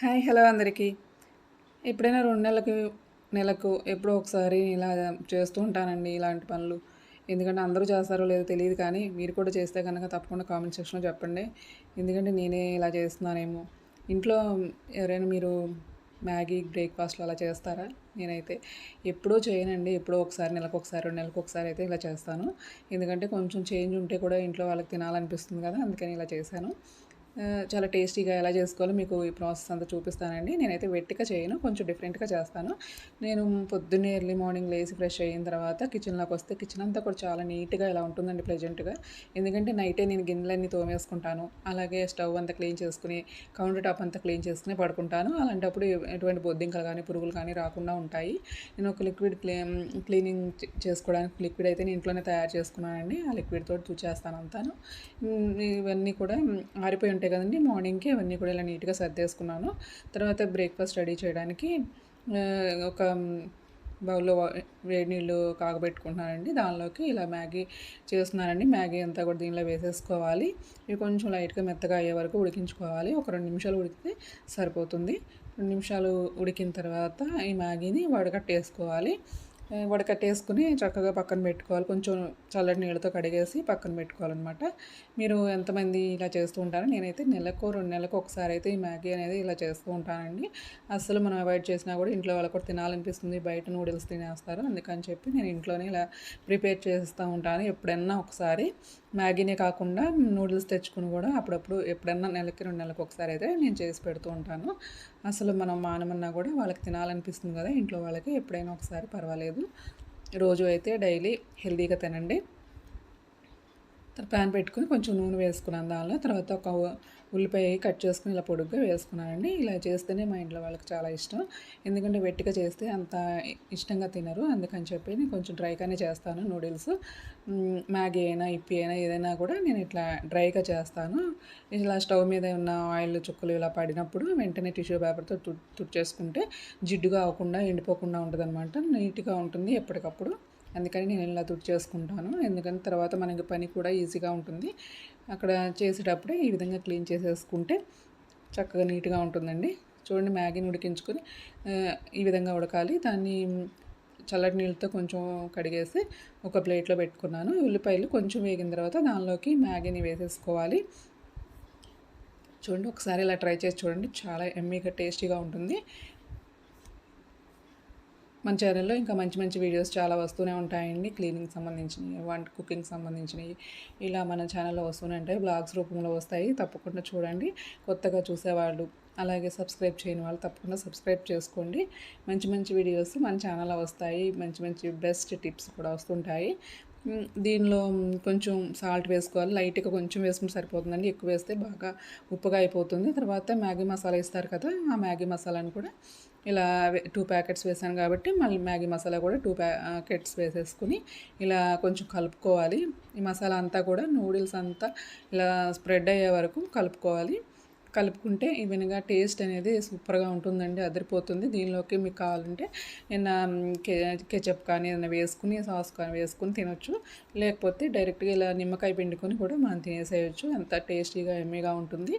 Hi hello అందరికీ. ఎప్పుడైనా రెండు నెలలకు నెలకు ఎప్పుడో ఒకసారి ఇలా చేస్తూ ఉంటానండి ఇలాంటి పనులు. ఎందుకంటే అందరూ చేస్తారో లేదో తెలియదు కానీ మీరు కూడా చేస్తే కనుక తప్పకుండా కామెంట్ సెక్షన్లో చెప్పండి. ఎందుకంటే నేనే ఇలా చేస్తున్నానేమో. ఇంట్లో ఎవరైనా మీరు మ్యాగీ బ్రేక్ఫాస్ట్లు అలా చేస్తారా? నేనైతే ఎప్పుడూ చేయనండి. ఎప్పుడో ఒకసారి నెలకు ఒకసారి రెండు నెలలకు ఒకసారి అయితే ఇలా చేస్తాను. ఎందుకంటే కొంచెం చేంజ్ ఉంటే కూడా ఇంట్లో వాళ్ళకి తినాలనిపిస్తుంది కదా అందుకని ఇలా చేశాను. చాలా టేస్టీగా ఎలా చేసుకోవాలో మీకు ఈ ప్రాసెస్ అంతా చూపిస్తానండి. నేనైతే వెట్టిగా చేయను కొంచెం డిఫరెంట్గా చేస్తాను. నేను పొద్దున్నే ఎర్లీ మార్నింగ్ లేచి ఫ్రెష్ అయిన తర్వాత కిచెన్లోకి వస్తే కిచెన్ అంతా కూడా చాలా నీట్గా ఇలా ఉంటుందండి ప్లెజెంట్గా. ఎందుకంటే నైటే నేను గిన్నెలన్నీ తోమేసుకుంటాను అలాగే స్టవ్ అంతా క్లీన్ చేసుకుని కౌంటర్ టాప్ అంతా క్లీన్ చేసుకుని పడుకుంటాను. అలాంటప్పుడు ఎటువంటి బొద్దింకలు కానీ పురుగులు కానీ రాకుండా ఉంటాయి. నేను ఒక లిక్విడ్ క్లీ క్లీనింగ్ చేసుకోవడానికి లిక్విడ్ అయితే నేను ఇంట్లోనే తయారు చేసుకున్నానండి. ఆ లిక్విడ్ తోటి తుచేస్తాను అంతాను. ఇవన్నీ కూడా ఆరిపోయి ఉంటాయి కదండి. మార్నింగ్కి అవన్నీ కూడా ఇలా నీట్గా సర్దేసుకున్నాను. తర్వాత బ్రేక్ఫాస్ట్ రెడీ చేయడానికి ఒక బౌల్లో వేడి నీళ్ళు కాగబెట్టుకుంటున్నానండి. దానిలోకి ఇలా మ్యాగీ చేస్తున్నానండి. మ్యాగీ అంతా కూడా దీనిలో వేసేసుకోవాలి. ఇవి కొంచెం లైట్గా మెత్తగా అయ్యే వరకు ఉడికించుకోవాలి. ఒక రెండు నిమిషాలు ఉడికితే సరిపోతుంది. రెండు నిమిషాలు ఉడికిన తర్వాత ఈ మ్యాగీని వడకట్టేసుకోవాలి. వడకట్టేసుకుని చక్కగా పక్కన పెట్టుకోవాలి. కొంచెం చల్లటి నీళ్ళతో కడిగేసి పక్కన పెట్టుకోవాలన్నమాట. మీరు ఎంతమంది ఇలా చేస్తూ ఉంటారో నేనైతే నెలకు రెండు నెలలకు ఒకసారి అయితే ఈ మ్యాగీ అనేది ఇలా చేస్తూ ఉంటానండి. అస్సలు మనం అవాయిడ్ చేసినా కూడా ఇంట్లో వాళ్ళకి కూడా తినాలనిపిస్తుంది. బయట నూడిల్స్ తినేస్తారు. అందుకని చెప్పి నేను ఇంట్లోనే ఇలా ప్రిపేర్ చేస్తూ ఉంటాను. ఎప్పుడన్నా ఒకసారి మ్యాగీనే కాకుండా నూడిల్స్ తెచ్చుకుని కూడా అప్పుడప్పుడు ఎప్పుడన్నా నెలకి రెండు నెలలకు ఒకసారి అయితే నేను చేసి పెడుతూ ఉంటాను. అసలు మనం మానమన్నా కూడా వాళ్ళకి తినాలనిపిస్తుంది కదా ఇంట్లో వాళ్ళకి. ఎప్పుడైనా ఒకసారి పర్వాలేదు. రోజు అయితే డైలీ హెల్తీగా తినండి. ప్యాన్ పెట్టుకుని కొంచెం నూనె వేసుకున్నాను దానిలో. తర్వాత ఒక ఉల్లిపాయ కట్ చేసుకుని ఇలా పొడుగ్గా వేసుకున్నానండి. ఇలా చేస్తేనే మా ఇంట్లో వాళ్ళకి చాలా ఇష్టం. ఎందుకంటే వెట్టిగా చేస్తే అంత ఇష్టంగా తినరు. అందుకని చెప్పి నేను కొంచెం డ్రైగానే చేస్తాను నూడిల్స్. మ్యాగీ అయినా ఇప్పి అయినా ఏదైనా కూడా నేను ఇట్లా డ్రైగా చేస్తాను. ఇలా స్టవ్ మీద ఉన్న ఆయిల్ చుక్కలు ఇలా పడినప్పుడు వెంటనే టిష్యూ పేపర్తో తుట్ తుట్ చేసుకుంటే జిడ్డుగా అవ్వకుండా ఎండిపోకుండా ఉంటుంది అనమాట నీట్గా ఉంటుంది ఎప్పటికప్పుడు. అందుకని నేను ఇలా తుడి చేసుకుంటాను ఎందుకంటే తర్వాత మనకి పని కూడా ఈజీగా ఉంటుంది. అక్కడ చేసేటప్పుడే ఈ విధంగా క్లీన్ చేసేసుకుంటే చక్కగా నీట్గా ఉంటుందండి. చూడండి మ్యాగీని ఉడికించుకొని ఈ విధంగా ఉడకాలి. దాన్ని చల్లటి నీళ్ళతో కొంచెం కడిగేసి ఒక ప్లేట్లో పెట్టుకున్నాను. ఉల్లిపాయలు కొంచెం వేగిన తర్వాత దానిలోకి మ్యాగీని వేసేసుకోవాలి. చూడండి ఒకసారి ఇలా ట్రై చేసి చూడండి. చాలా ఎమ్మీగా టేస్టీగా ఉంటుంది. మన ఛానల్లో ఇంకా మంచి మంచి వీడియోస్ చాలా వస్తూనే ఉంటాయండి. క్లీనింగ్ సంబంధించినవి వంట కుకింగ్ సంబంధించినవి ఇలా మన ఛానల్లో వస్తూనే ఉంటాయి. బ్లాగ్స్ రూపంలో వస్తాయి. తప్పకుండా చూడండి. కొత్తగా చూసేవాళ్ళు అలాగే సబ్స్క్రైబ్ చేయని వాళ్ళు తప్పకుండా సబ్స్క్రైబ్ చేసుకోండి. మంచి మంచి వీడియోస్ మన ఛానల్లో వస్తాయి. మంచి మంచి బెస్ట్ టిప్స్ కూడా వస్తుంటాయి. దీనిలో కొంచెం సాల్ట్ వేసుకోవాలి. లైట్గా కొంచెం వేసుకుంటే సరిపోతుందండి. ఎక్కువ వేస్తే బాగా ఉప్పుగా అయిపోతుంది. తర్వాత మ్యాగీ మసాలా ఇస్తారు కదా ఆ మ్యాగీ మసాలాని కూడా ఇలా టూ ప్యాకెట్స్ వేసాను కాబట్టి మళ్ళీ మ్యాగీ మసాలా కూడా టూ ప్యాకెట్స్ వేసేసుకుని ఇలా కొంచెం కలుపుకోవాలి. ఈ మసాలా అంతా కూడా నూడిల్స్ అంతా ఇలా స్ప్రెడ్ అయ్యే వరకు కలుపుకోవాలి. కలుపుకుంటే వినగా టేస్ట్ అనేది సూపర్గా ఉంటుందండి అదిరిపోతుంది. దీనిలోకి మీకు కావాలంటే నేను కెచప్ కానీ ఏదైనా వేసుకుని సాస్ కానీ వేసుకుని తినొచ్చు. లేకపోతే డైరెక్ట్గా ఇలా నిమ్మకాయ పిండుకొని కూడా మనం తినేసేయచ్చు. అంత టేస్టీగా ఎమ్మీగా ఉంటుంది.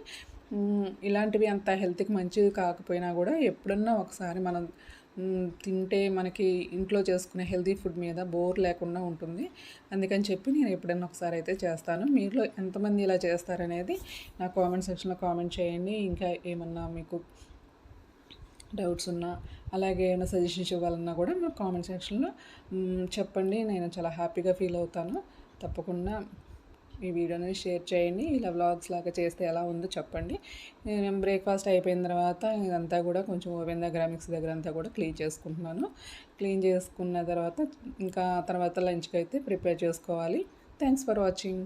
ఇలాంటివి అంత హెల్త్కి మంచిది కాకపోయినా కూడా ఎప్పుడన్నా ఒకసారి మనం తింటే మనకి ఇంట్లో చేసుకునే హెల్తీ ఫుడ్ మీద బోర్ లేకుండా ఉంటుంది. అందుకని చెప్పి నేను ఎప్పుడైనా ఒకసారి అయితే చేస్తాను. మీలో ఎంతమంది ఇలా చేస్తారనేది నా కామెంట్ సెక్షన్లో కామెంట్ చేయండి. ఇంకా ఏమన్నా మీకు డౌట్స్ ఉన్నా అలాగే ఏమైనా సజెషన్స్ ఇవ్వాలన్నా కూడా మీరు కామెంట్ సెక్షన్లో చెప్పండి. నేను చాలా హ్యాపీగా ఫీల్ అవుతాను. తప్పకుండా ఈ వీడియోని షేర్ చేయండి. ఇలా వ్లాగ్స్ లాగా చేస్తే ఎలా ఉందో చెప్పండి. నేను బ్రేక్ఫాస్ట్ అయిపోయిన తర్వాత ఇదంతా కూడా కొంచెం ఓవెన్ దగ్గర మిక్స్ దగ్గర అంతా కూడా క్లీన్ చేసుకుంటున్నాను. క్లీన్ చేసుకున్న తర్వాత ఇంకా తర్వాత లంచ్కి అయితే ప్రిపేర్ చేసుకోవాలి. Thanks for watching.